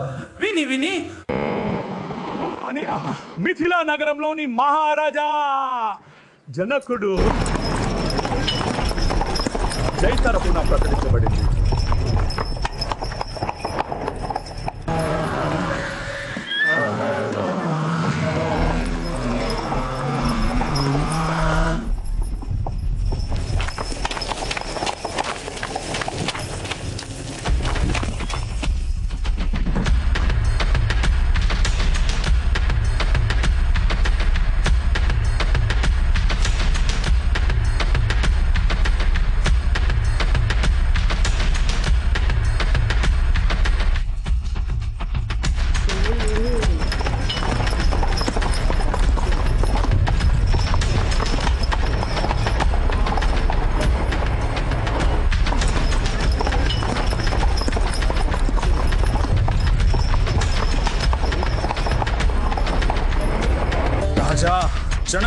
విని విని. అని మిథిలా నగరంలోని మహారాజా జనకుడు జై తరపున ప్రకటించబడింది.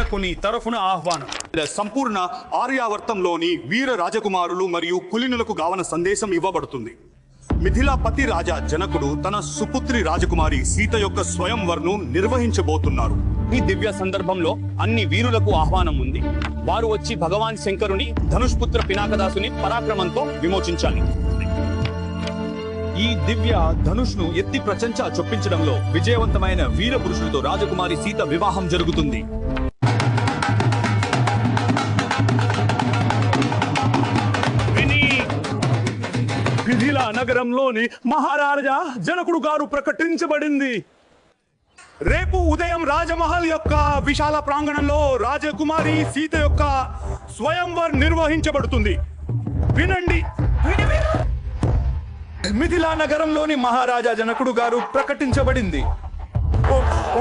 జనకుని తరఫున ఆహ్వానం. సంపూర్ణ ఆర్యావర్తంలోని వీర రాజకుమారులు మరియు కులినులకు గావన సందేశం ఇవ్వబడుతుంది. మిథిలాపతి రాజా జనకుడు తన సుపుత్రి రాజకుమారి సీత యొక్క స్వయంవర్ను నిర్వహించబోతున్నారు. ఈ దివ్య సందర్భంలో అన్ని వీరులకు ఆహ్వానం ఉంది. వారు వచ్చి భగవాన్ శంకరుని ధనుష్పుత్ర పినాకదాసుని పరాక్రమంతో విమోచించాలి. ఈ దివ్య ధనుష్ను ఎత్తి ప్రచంచ చొప్పించడంలో విజయవంతమైన వీర పురుషులతో రాజకుమారి సీత వివాహం జరుగుతుంది. నగరంలోని మహారాజా జనకుడు గారు ప్రకటించబడింది. రేపు ఉదయం రాజమహల్ యొక్క విశాల ప్రాంగణంలో రాజకుమారి సీత యొక్క స్వయంవర్ నిర్వహించబడుతుంది. వినండి. మిథిలా నగరంలోని మహారాజా జనకుడు గారు ప్రకటించబడింది.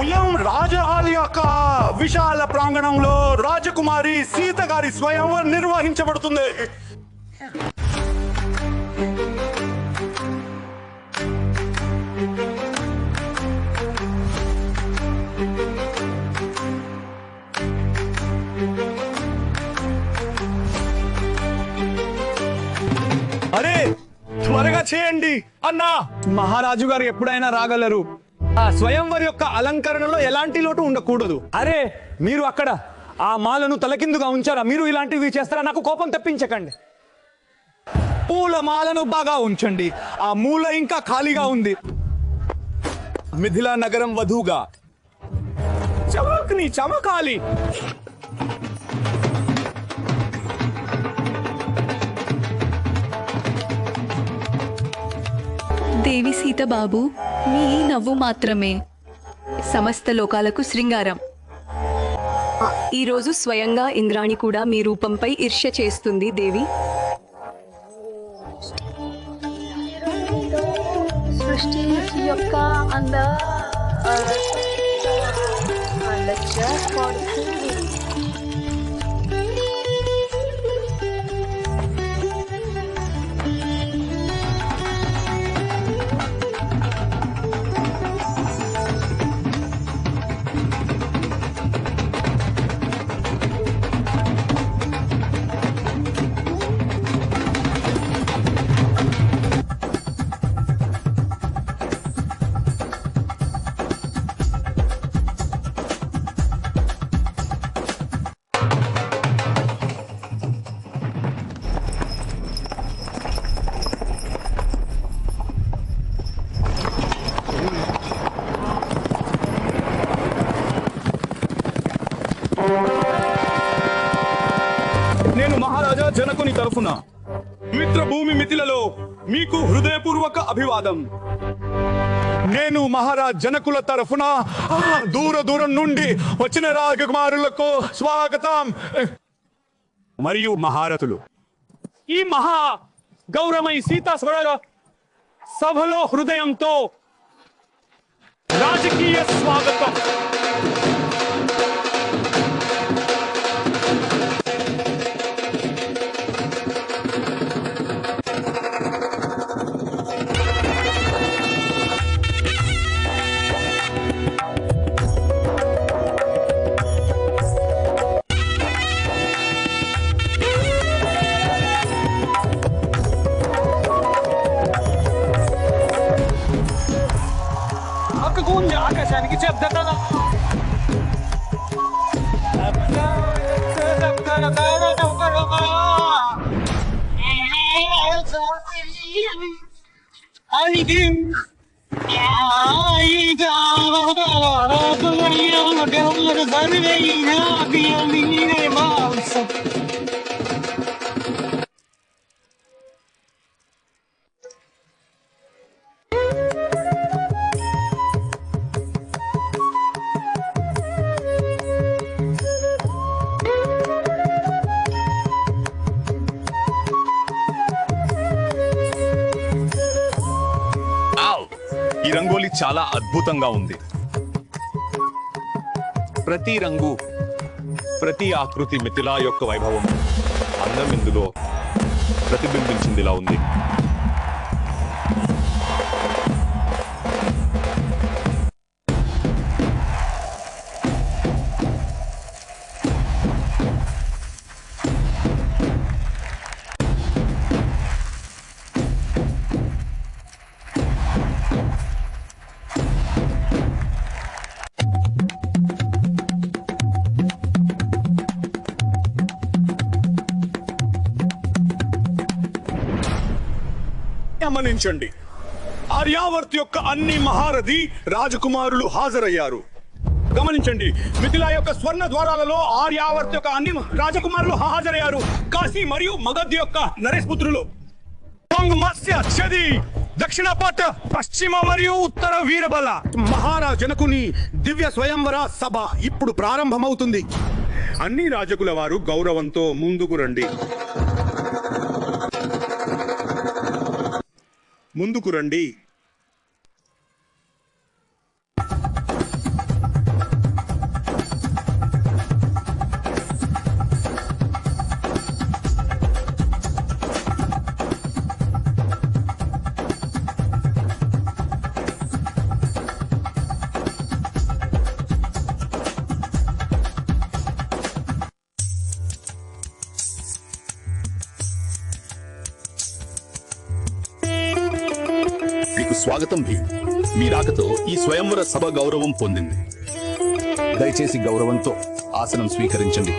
ఉదయం రాజహాల్ యొక్క విశాల ప్రాంగణంలో రాజకుమారి సీత గారి స్వయంవర్ నిర్వహించబడుతుంది. చేయండి. అన్నా! మహారాజు గారు ఎప్పుడైనా రాగలరు? ఆ స్వయంవర్ యొక్క అలంకరణలో ఎలాంటి లోటు ఉండకూడదు. అరే మీరు అక్కడ ఆ మాలను తలకిందుగా ఉంచారా? మీరు ఇలాంటివి చేస్తారా? నాకు కోపం తెప్పించకండి. పూల మాలను బాగా ఉంచండి. ఆ మూల ఇంకా ఖాళీగా ఉంది. మిథిలా నగరం వధువుగా చమక్ని చమకాలి. దేవి సీత బాబు మీ నవ్వు మాత్రమే సమస్త లోకాలకు శృంగారం ఈరోజు స్వయంగా ఇంద్రాణి కూడా మీ రూపంపై ఈర్ష్య చేస్తుంది దేవి సృష్టి యొక్క అంద జనకుల తరఫున దూర దూరం నుండి వచ్చిన రాజకుమారులకు స్వాగతం. మరియు మహారథులు. ఈ మహా గౌరవమై సీతా స్వర సభలో హృదయంతో రాజకీయ స్వాగతం. పుంజ ఆకాశానికి చెప్తా ఆవ్! చాలా అద్భుతంగా ఉంది. ప్రతి రంగు ప్రతి ఆకృతి మిథిలా యొక్క వైభవం అందం ఇందులో ప్రతిబింబించిందిలా ఉంది. గమనించండి. ఆర్యావర్త్ యొక్క అన్ని మహారథి రాజకుమారులు హాజరయ్యారు. గమనించండి మిథిలా యొక్క స్వర్ణ ద్వారాలలో ఆర్యావర్త్ యొక్క అన్ని రాజకుమారులు హాజరయ్యారు. కాశీ మరియు మగధ్ యొక్క నరేష్ పుత్రులు మత్స్య చది దక్షిణ పట్ పశ్చిమ మరియు ఉత్తర వీరబల. మహారాజనకుని దివ్య స్వయంవర సభ ఇప్పుడు ప్రారంభమవుతుంది. అన్ని రాజకుల వారు గౌరవంతో ముందుకు రండి. ముందుకు రండి. స్వాగతం భీ. మీ రాకతో ఈ స్వయంవర సభ గౌరవం పొందింది. దయచేసి గౌరవంతో ఆసనం స్వీకరించండి.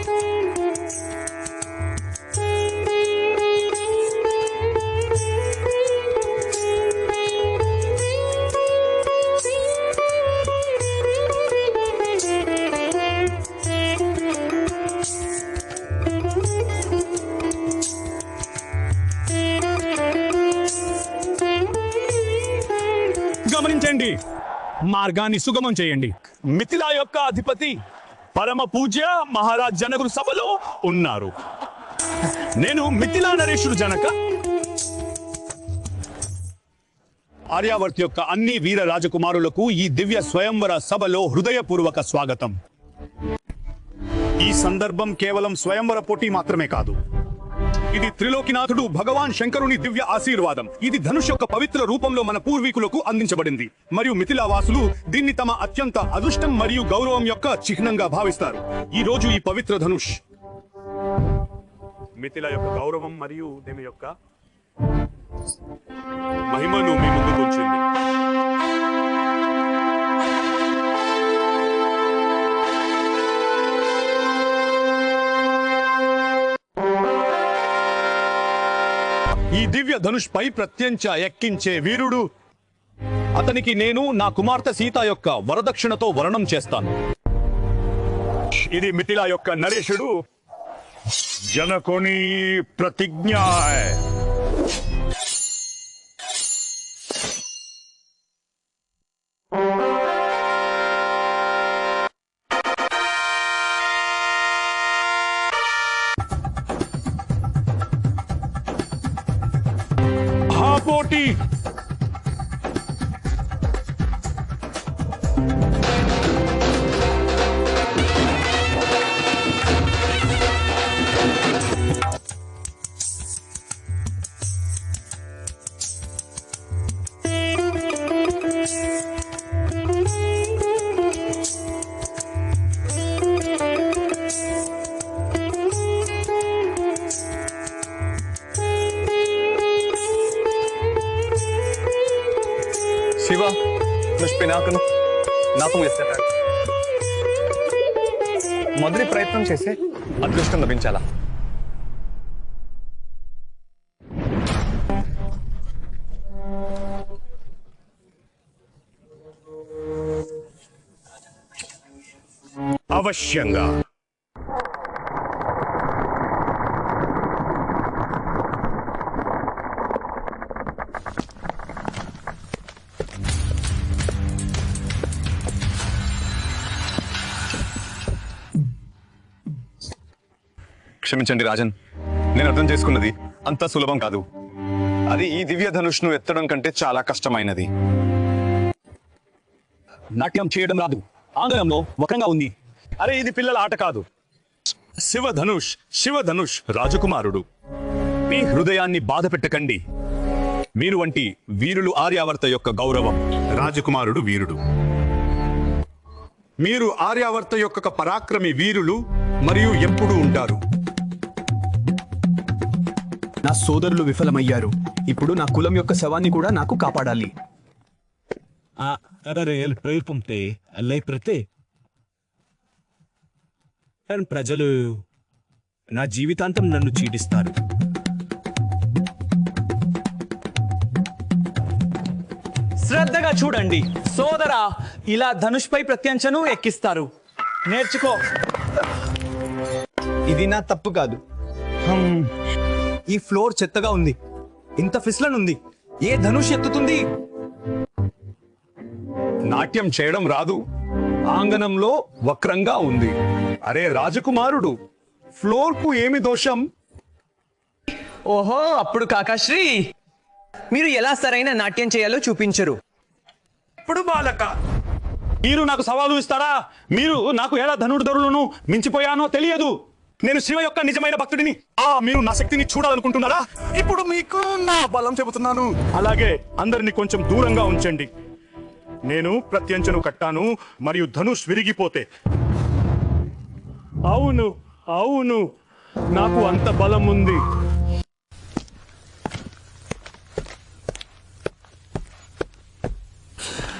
మార్గాన్ని సుగమం చేయండి. మిథిలా యొక్క అధిపతి పరమ పూజ్య మహారాజ్ జనకుడు సభలో ఉన్నారు. నేను మిథిలా నరేషుడు జనక. ఆర్యావర్తి యొక్క అన్ని వీర రాజకుమారులకు ఈ దివ్య స్వయంవర సభలో హృదయపూర్వక స్వాగతం. ఈ సందర్భం కేవలం స్వయంవర పోటీ మాత్రమే కాదు. ఇది త్రిలోకినాథుడు భగవాన్ శంకరుని దివ్య ఆశీర్వాదం. ఇది ధనుష్ యొక్క పవిత్ర రూపంలో మన పూర్వీకులకు అందించబడింది. మరియు మిథిలా వాసులు దీన్ని తమ అత్యంత అదృష్టం మరియు గౌరవం యొక్క చిహ్నంగా భావిస్తారు. ఈ రోజు ఈ పవిత్ర ధనుష్. మిథిల యొక్క గౌరవం మరియు దీని యొక్క మహిమను దివ్య ధనుష్ పై ప్రత్యంచ ఎక్కించే వీరుడు. అతనికి నేను నా కుమార్తె సీత యొక్క వరదక్షిణతో వరణం చేస్తాను. ఇది మిథిలా యొక్క నరేషుడు. జనకొని ప్రతిజ్ఞ ఆ శివ శివ దుష్పినాకను నాకు ఎత్తటాడు మొదటి ప్రయత్నం చేసే అదృష్టం లభించాలా? అవశ్యంగా. క్షమించండి రాజన్. నేను అర్థం చేసుకున్నది అంత సులభం కాదు. అది ఈ దివ్య ధనుష్ను ఎత్తడం కంటే చాలా కష్టమైనది. నాట్యం చేయడం రాదు. ఆంగ్లంలో వక్రంగా ఉంది. అరే ఇది పిల్లల ఆట కాదు. శివధనుష్ శివధనుష్ రాజకుమారుడు. మీ హృదయాన్ని బాధ పెట్టకండి. మీరు వంటి వీరులు ఆర్యావర్త యొక్క గౌరవం. రాజకుమారుడు వీరుడు. మీరు ఆర్యావర్త యొక్క పరాక్రమి వీరులు మరియు ఎప్పుడూ ఉంటారు. నా సోదరులు విఫలమయ్యారు. ఇప్పుడు నా కులం యొక్క శవాన్ని కూడా నాకు కాపాడాలి. ఆ అరరేల్ ప్రజలు నా జీవితాంతం నన్ను చీడిస్తారు శ్రద్ధగా చూడండి. సోదరా ఇలా ధనుష్పై ప్రత్యంచను ఎక్కిస్తారు. నేర్చుకో. ఇది నా తప్పు కాదు. ఈ ఫ్లోర్ చెత్తగా ఉంది. ఇంత ఫిస్లన్ ఉంది ఏ ధనుష్ ఎత్తుతుంది? నాట్యం చేయడం రాదు. ఆంగనంలో వక్రంగా ఉంది. అరే రాజకుమారుడు ఫ్లోర్కు ఏమి దోషం? ఓహో అప్పుడు కాకాశ్రీ మీరు ఎలా సరైన నాట్యం చేయాలో చూపించరు. ఇప్పుడు బాలక మీరు నాకు సవాలు ఇస్తారా? మీరు నాకు ఎలా ధనుడు ధరులను మించిపోయానో తెలియదు. నేను శివ యొక్క నిజమైన భక్తుడిని. ఆ మీరు నా శక్తిని చూడాలనుకుంటున్నారా? ఇప్పుడు మీకు నా బలం చెబుతున్నాను. అలాగే అందరిని కొంచెం దూరంగా ఉంచండి. నేను ప్రత్యంచను కట్టాను మరియు ధనుష్ విరిగిపోతే. అవును అవును నాకు అంత బలం ఉంది.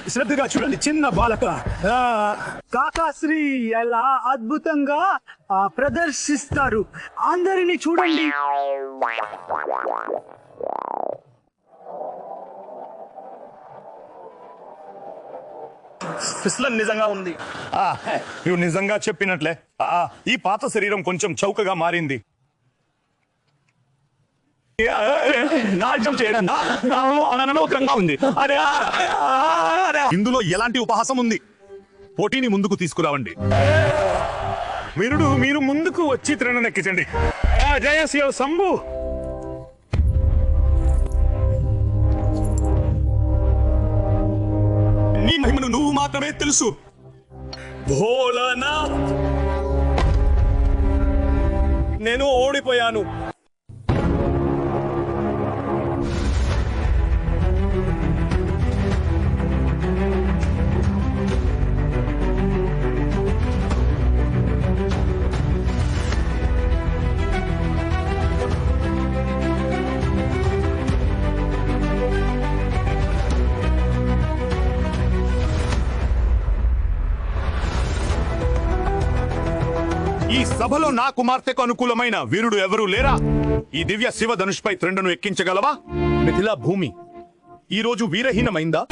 శ్రద్ధగా చూడండి చిన్న బాలక. ఆ, కాకాశ్రీ ఎలా అద్భుతంగా ప్రదర్శిస్తారు అందరిని చూడండి ఫిస్లన్ నిజంగా ఉంది ఆ, నువ్వు నిజంగా చెప్పినట్లే ఆ, ఈ పాత శరీరం కొంచెం చౌకగా మారింది నాట్యం చేయడం ఉంది అరే. ఇందులో ఎలాంటి ఉపహాసం ఉంది పోటీని ముందుకు తీసుకురావండి వీరుడు మీరు ముందుకు వచ్చి త్రినెక్కించండి జయశివ శంభు. నీ మహిమను నువ్వు మాత్రమే తెలుసు. భోలానాథ్ నేను ఓడిపోయాను. సభలో నా కుమార్తెకు అనుకూలమైన వీరుడు ఎవరూ లేరా? ఈ దివ్య శివ ధనుష్పై త్రెండను ఎక్కించగలవా? మిథిలా భూమి ఈ రోజు వీరహీనమైందా?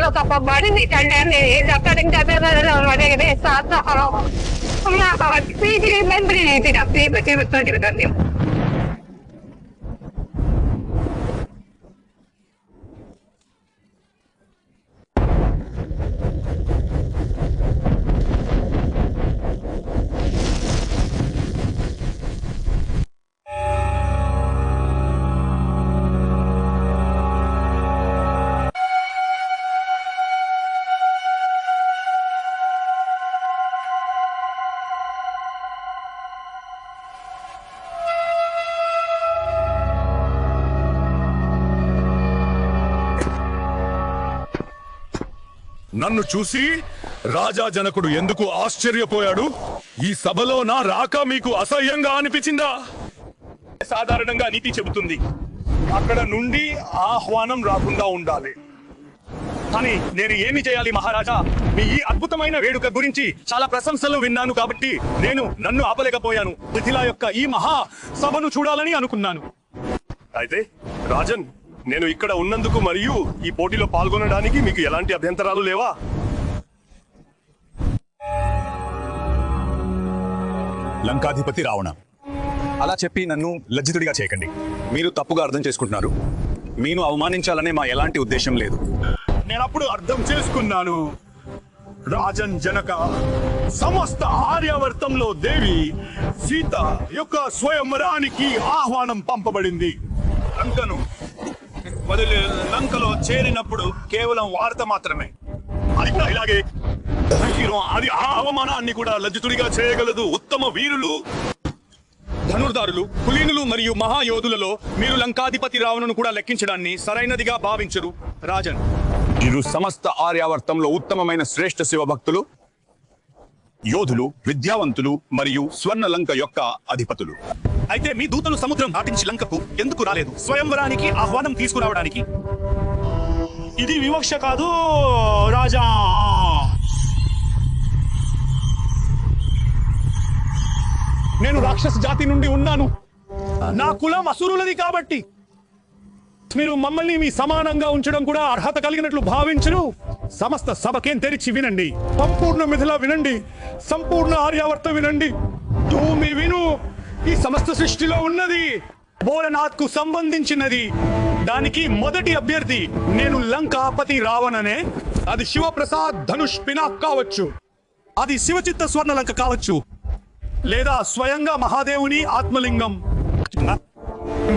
lo kapabari dan ini Please remember it after you put it on the నన్ను చూసి రాజా జనకుడు ఎందుకు ఆశ్చర్యపోయాడు? ఈ సభలో నా రాక మీకు అసహ్యంగా అనిపించిందా? సాధారణంగా నీతి చెబుతుంది. అక్కడ నుండి ఆహ్వానం రాకుండా ఉండాలి. కానీ నేను ఏమి చేయాలి మహారాజా? మీ ఈ అద్భుతమైన వేడుక గురించి చాలా ప్రశంసలు విన్నాను కాబట్టి నేను నన్ను ఆపలేకపోయాను. మిథిలా యొక్క ఈ మహా సభను చూడాలని అనుకున్నాను. అయితే రాజన్ నేను ఇక్కడ ఉన్నందుకు మరియు ఈ పోటీలో పాల్గొనడానికి మీకు ఎలాంటి అభ్యంతరాలు లేవా? లంకాధిపతి రావణ. అలా చెప్పి నన్ను లజ్జితుడిగా చేయకండి. మీరు తప్పుగా అర్థం చేసుకుంటున్నారు. మీను అవమానించాలనే మా ఎలాంటి ఉద్దేశం లేదు. నేను అప్పుడు అర్థం చేసుకున్నాను. రాజన్ జనక సమస్త ఆర్యావర్తంలో దేవి సీత యొక్క స్వయంవరానికి ఆహ్వానం పంపబడింది. లంకను వదిలి లంకలో చేరినప్పుడు కేవలం వార్త మాత్రమే. అది కూడా ఇలాగే హీరో అది ఆ అవమానాన్ని కూడా లజ్జితుడిగా చేయగలదు ఉత్తమ వీరులు. ధనుర్ధారులు కులీనులు మరియు మహాయోధులలో మీరు లంకాధిపతి రావణను కూడా లెక్కించడాన్ని సరైనదిగా భావించరు రాజన్. వీరు సమస్త ఆర్యావర్తంలో ఉత్తమమైన శ్రేష్ఠ శివభక్తులు యోధులు విద్యావంతులు మరియు స్వర్ణ లంక యొక్క అధిపతులు. అయితే మీ దూతలు సముద్రం దాటించి లంకకు ఎందుకు రాలేదు? స్వయంవరానికి ఆహ్వానం తీసుకురావడానికి. ఇది వివక్ష కాదు రాజా. నేను రాక్షస జాతి నుండి ఉన్నాను. నా కులం అసురులది కాబట్టి మీరు మమ్మల్ని మీ సమానంగా ఉంచడం కూడా అర్హత కలిగినట్లు భావించరు. సమస్త సభకేం తెరిచి వినండి. సంపూర్ణ మిథిల వినండి. సంపూర్ణ ఆర్యావర్త వినండి. భూమి విను. ఈ సమస్త సృష్టిలో ఉన్నది భోలనాథ్కు సంబంధించినది. దానికి మొదటి అభ్యర్థి నేను లంకాపతి రావణనే. అది శివప్రసాద్ ధనుష్ పినాక్ కావచ్చు. అది శివచిత్త స్వర్ణ లంక కావచ్చు. లేదా స్వయంగా మహాదేవుని ఆత్మలింగం.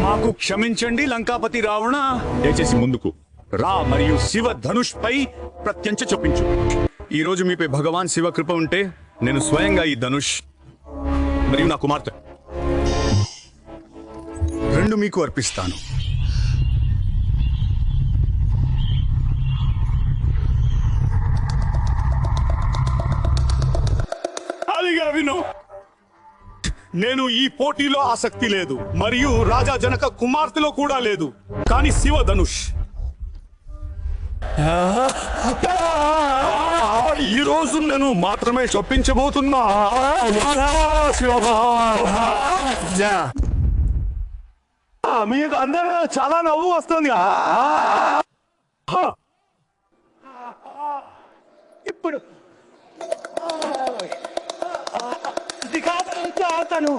మాకు క్షమించండి లంకాపతి రావణ. దయచేసి ముందుకు. రా మరియు శివ ధనుష్ పై ప్రత్యంచ చొప్పించు. ఈ రోజు మీపై భగవాన్ శివ కృప ఉంటే నేను స్వయంగా ఈ ధనుష్ మరియు నా కుమార్తె. రెండు మీకు అర్పిస్తాను. అదిగా విను నేను ఈ పోటీలో ఆసక్తి లేదు మరియు రాజా జనక కుమార్తెలో కూడా లేదు కానీ శివ ధనుష్ ఈ రోజు నేను మాత్రమే చొప్పించబోతున్నా. ఆ, మీకు అందరూ చాలా నవ్వు వస్తుంది. ఇప్పుడు. ఇది అతను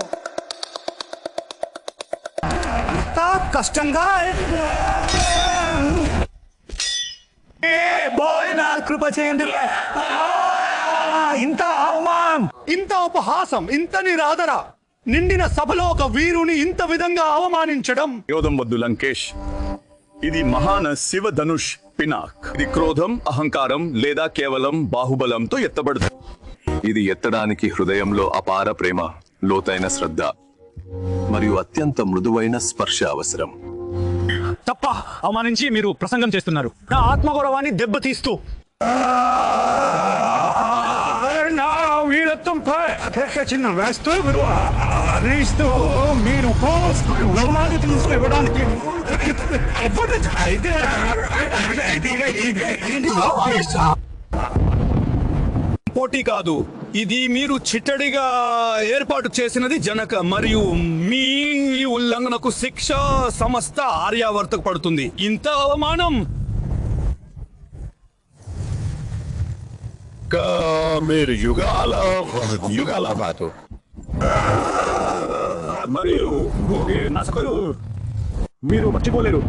కష్టంగా ఏ బాయ్ నా కృప చేయండి. ఇంత అవమానం ఇంత ఉపహాసం ఇంత నిరాదర. నిండిన సభలో ఒక వీరుని ఇంత విధంగా అవమానించడం. యోధం వద్దు లంకేష్. ఇది మహాన శివ ధనుష్ పినాక్. ఇది క్రోధం అహంకారం లేదా కేవలం బాహుబలంతో ఎత్తబడదు ఇది ఎత్తడానికి హృదయంలో అపార ప్రేమ లోతైన శ్రద్ధ మరియు అత్యంత మృదువైన స్పర్శ అవసరం. తప్ప అవమానించి మీరు ప్రసంగం చేస్తున్నారు. నా ఆత్మగౌరవాన్ని దెబ్బతీస్తూ. నా వీరత్వంపై చిన్న వేస్తూ మీరు అరిస్తూ మీరు తీసుకురావడానికి పోటీ కాదు. ఇది మీరు చిట్టడిగా ఏర్పాటు చేసినది జనక మరియు మీ ఉల్లంఘనకు శిక్ష సమస్త ఆర్యావర్తకు పడుతుంది. ఇంత అవమానం! మీరు యుగాల యుగాల పాటు. మరియు నాశకులు. మీరు మర్చిపోలేరు.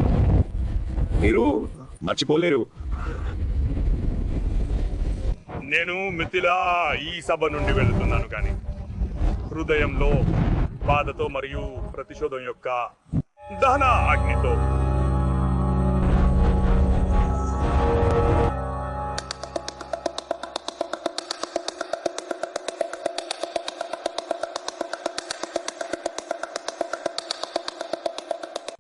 మీరు మర్చిపోలేరు. నేను మిథిలా ఈ సభ నుండి వెళ్తున్నాను కానీ హృదయంలో బాధతో మరియు ప్రతిశోధం యొక్క దహన అగ్నితో